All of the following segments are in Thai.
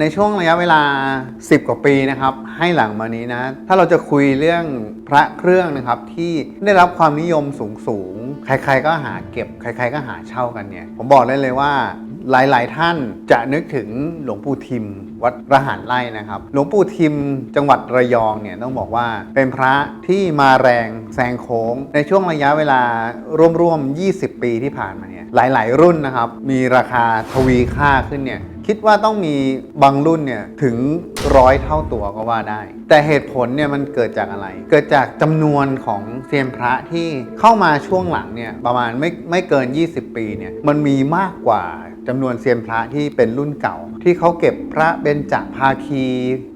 ในช่วงระยะเวลา 10 กว่าปีนะครับ ให้หลังมานี้นะ ถ้าเราจะคุยเรื่องพระเครื่องนะครับ ที่ได้รับความนิยมสูงสูงๆใครๆก็หาเก็บ ใครๆก็หาเช่ากันเนี่ย ผมบอกได้เลยว่าหลายๆ ท่านจะนึกถึงหลวงปู่ทิม วัดระหารไร่นะครับ หลวงปู่ทิมจังหวัดระยองเนี่ยต้องบอกว่าเป็นพระที่มาแรงแซงโค้ง ในช่วงระยะเวลาร่วมๆ 20 ปีที่ผ่านมาเนี่ยหลาย ๆ รุ่นนะครับ มีราคาทวีค่าขึ้นเนี่ย คิดว่าต้องมีบางรุ่นเนี่ยถึงร้อยเท่าตัวก็ว่าได้ แต่เหตุผลเนี่ยมันเกิดจากอะไร เกิดจากจำนวนของเซียนพระที่เข้ามาช่วงหลังเนี่ยประมาณไม่ไม่เกิน 20 ปีเนี่ยมันมีมากกว่าจำนวนเซียนพระที่เป็นรุ่นเก่า ที่เขาเก็บพระเบญจภาคี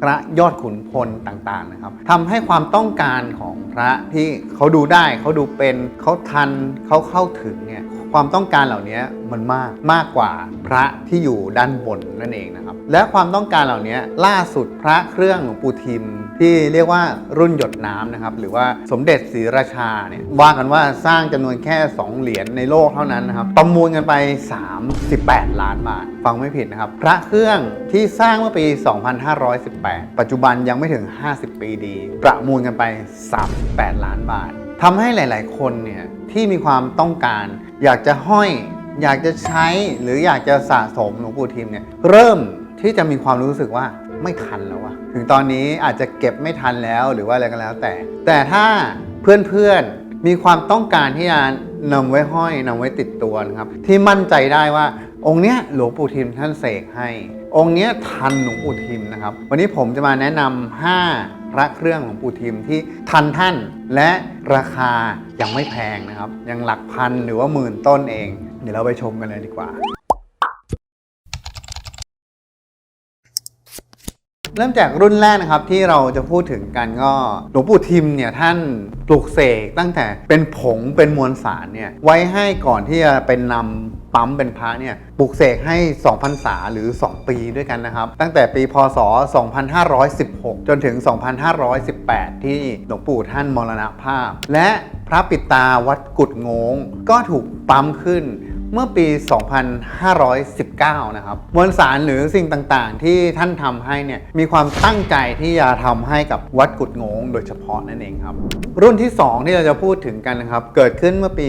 พระยอดขุนพลต่างๆนะครับทำให้ความต้องการของพระที่เขาดูได้เขาดูเป็นเขาทันเขาเข้าถึงเนี่ย ความต้องการเหล่านี้มันมากมากกว่าพระที่อยู่ด้านบนนั่นเองนะครับ และความต้องการเหล่านี้ล่าสุดพระเครื่องหลวงปู่ทิม ที่เรียกว่ารุ่นหยดน้ำนะครับ หรือว่าสมเด็จศรีราชาเนี่ยว่ากันว่าสร้างจำนวนแค่ 2 เหรียญในโลกเท่านั้นนะครับประมูลกันไป 38 ล้านบาท ฟังไม่ผิดนะครับ พระเครื่องที่สร้างเมื่อปี 2518 ปัจจุบันยังไม่ถึง 50 ปีดี ประมูลกันไป 38 ล้านบาททำให้หลาย ๆ คนเนี่ยที่มีความต้องการ อยากจะห้อย อยากจะใช้หรืออยากจะสะสมหลวงปู่ทิมเนี่ยเริ่มที่จะมีความรู้สึกว่าไม่ทันแล้วอะถึงตอนนี้อาจจะเก็บไม่ทันแล้วหรือว่าอะไรก็แล้วแต่ แต่ถ้าเพื่อนๆมีความต้องการที่จะนำไว้ห้อยนำไว้ติดตัวนะครับ ที่มั่นใจได้ว่า องค์เนี้ยหลวงปู่ทิมท่านเสกให้ องค์เนี้ยทันหลวงปู่ทิมนะครับ วันนี้ผมจะมาแนะนำ5พระเครื่องของปู่ทิมที่ทันท่านและราคายังไม่แพงนะครับ ยังหลักพันหรือว่าหมื่นต้นเอง เดี๋ยวเราไปชมกันเลยดีกว่า เริ่มจากรุ่นแรกนะครับที่เราจะพูดถึงกันก็หลวงปู่ทิมเนี่ยท่านปลุกเสกตั้งแต่เป็นผงเป็นมวลสารเนี่ยไว้ให้ก่อนที่จะเป็นนำ ปั๊มเป็นพระเนี่ยปลุกเสกให้ 2 พรรษาหรือ 2 ปีด้วยกันนะครับ ตั้งแต่ปีพศ 2516 จนถึง 2518 ที่หลวงปู่ท่านมรณภาพ และพระปิตาวัดกุดงง ก็ถูกปั๊มขึ้น เมื่อปี 2519 นะครับ มวลสารหรือสิ่งต่างๆ ที่ท่านทำให้เนี่ย มีความตั้งใจที่จะทำให้กับวัดกุดงงโดยเฉพาะนั่นเองครับ รุ่นที่ 2 ที่เราจะพูดถึงกันนะครับ เกิดขึ้นเมื่อปี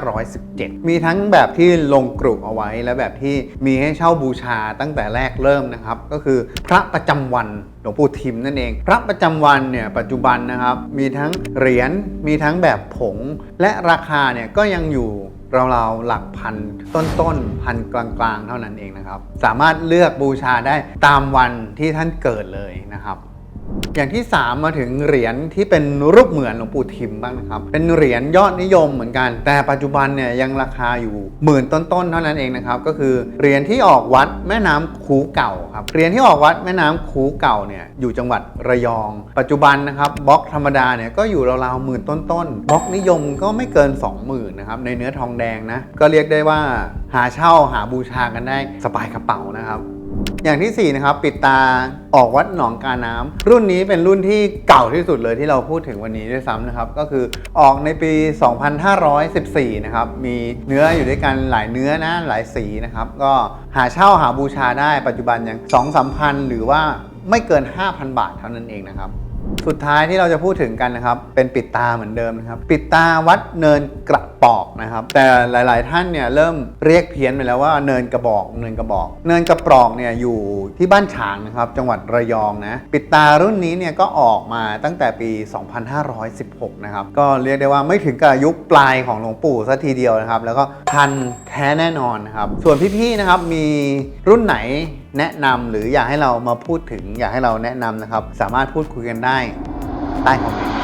2517 มีทั้งแบบที่ลงกรุเอาไว้ และแบบที่มีให้เช่าบูชาตั้งแต่แรกเริ่มนะครับ ก็คือพระประจำวันหลวงปู่ทิมนั่นเอง พระประจำวันเนี่ยปัจจุบันนะครับ มีทั้งเหรียญมีทั้งแบบผง และราคาเนี่ยก็ยังอยู่ ราวๆหลักพันต้นๆพันกลางๆ เท่านั้นเองนะครับ สามารถเลือกบูชาได้ตามวันที่ท่านเกิดเลยนะครับ อย่างที่ 3 มาถึงเหรียญที่เป็นรูปเหมือนหลวงปู่ทิมบ้างนะครับ เป็นเหรียญยอดนิยมเหมือนกัน แต่ปัจจุบันเนี่ยยังราคาอยู่หมื่นต้นๆเท่านั้นเองนะครับ ก็คือเหรียญที่ออกวัดแม่น้ำคูเก่าครับ เหรียญที่ออกวัดแม่น้ำคูเก่าเนี่ยอยู่จังหวัดระยอง ปัจจุบันนะครับบล็อกธรรมดาเนี่ยก็อยู่ราวๆหมื่นต้นๆบล็อกนิยมก็ไม่เกิน 20,000นะครับในเนื้อทองแดงนะ ก็เรียกได้ว่าหาเช่าหาบูชากันได้สบายกระเป๋านะครับ อย่างที่ 4 นะครับ ปิดตาออกวัดหนองกาน้ำรุ่นนี้เป็นรุ่นที่เก่าที่สุดเลยที่เราพูดถึงวันนี้ด้วยซ้ำนะครับ ก็คือออกในปี 2514 นะครับ มีเนื้ออยู่ด้วยกันหลายเนื้อนะหลายสีนะครับ ก็หาเช่าหาบูชาได้ปัจจุบันยัง2 3พันหรือว่าไม่เกิน 5,000 บาทเท่านั้นเองนะครับ สุดท้ายที่เราจะพูดถึงกันนะครับ เป็นปิดตาเหมือนเดิมนะครับ ปิดตาวัดเนินกระปอกนะครับ แต่หลาย ๆ ท่านเนี่ยเริ่มเรียกเพี้ยนไปแล้วว่าเนินกระบอก เนินกระบอก เนินกระปรอกเนี่ยอยู่ที่บ้านฉางนะครับ จังหวัดระยองนะ ปิดตารุ่นนี้เนี่ยก็ออกมาตั้งแต่ปี 2516 นะครับ ก็เรียกได้ว่าไม่ถึงกับยุคปลายของหลวงปู่ซะทีเดียวนะครับ แล้วก็ทันแท้แน่นอนนะครับ ส่วนพี่ ๆ นะครับมีรุ่นไหนแนะนำหรืออยากให้เรามาพูดถึงอยากให้เราแนะนำนะครับ สามารถพูดคุยกันได้ 拜。